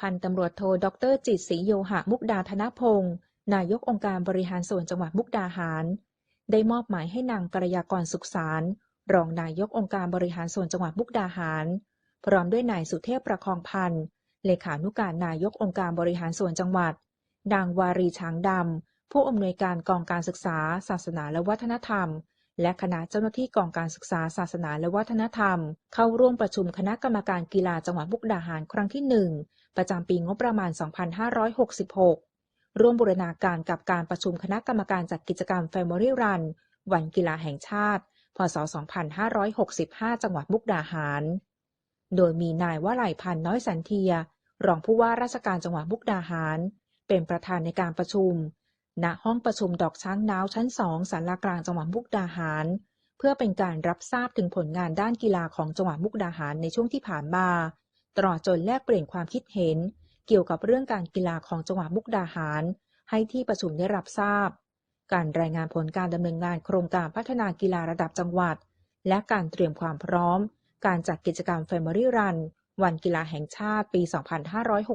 พันตำรวจโทดรจิตศรีโยหะมุกดาธนพงศ์นายกองค์การบริหารส่วนจังหวัดมุกดาหาร ได้มอบหมายให้นางกรยากรสุขสาร รองนายกองค์การบริหารส่วนจังหวัดมุกดาหาร พร้อมด้วยนายสุเทพประคองพันธ์เลขานุการนายกองค์การบริหารส่วนจังหวัด นางวารีช้างดำผู้อำนวยการกองการศึกษา ศาสนาและวัฒนธรรม และคณะเจ้าหน้าที่กองการศึกษาศาสนาและวัฒนธรรม เข้าร่วมประชุมคณะกรรมการกีฬาจังหวัดมุกดาหารครั้งที่ 1 ประจำปีงบประมาณ 2566 ร่วมบูรณาการกับการประชุมคณะกรรมการจัดกิจกรรม Family Run วันกีฬาแห่งชาติ พศ 2565 จังหวัดมุกดาหาร โดยมีนายวลัยพันธ์น้อยสันเทีย รองผู้ว่าราชการจังหวัดมุกดาหาร เป็นประธานในการประชุม ณห้องประชุมดอกช้างน้าวชั้น2ศาลากลางจังหวัดมุกดาหาร เพื่อเป็นการรับทราบถึงผลงานด้านกีฬาของจังหวัดมุกดาหารในช่วงที่ผ่านมา ตลอดจนแลกเปลี่ยนความคิดเห็น เกี่ยวกับเรื่องการกีฬาของจังหวัดมุกดาหาร ให้ที่ประชุมได้รับทราบ การรายงานผลการดำเนินงานโครงการพัฒนากีฬาระดับจังหวัด และการเตรียมความพร้อม การจัดกิจกรรม Family Run วันกีฬาแห่งชาติปี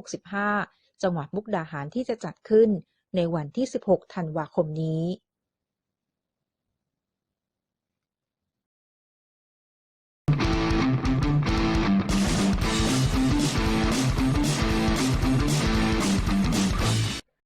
2565 จังหวัดมุกดาหารที่จะจัดขึ้น ในวันที่ 16 ธันวาคมนี้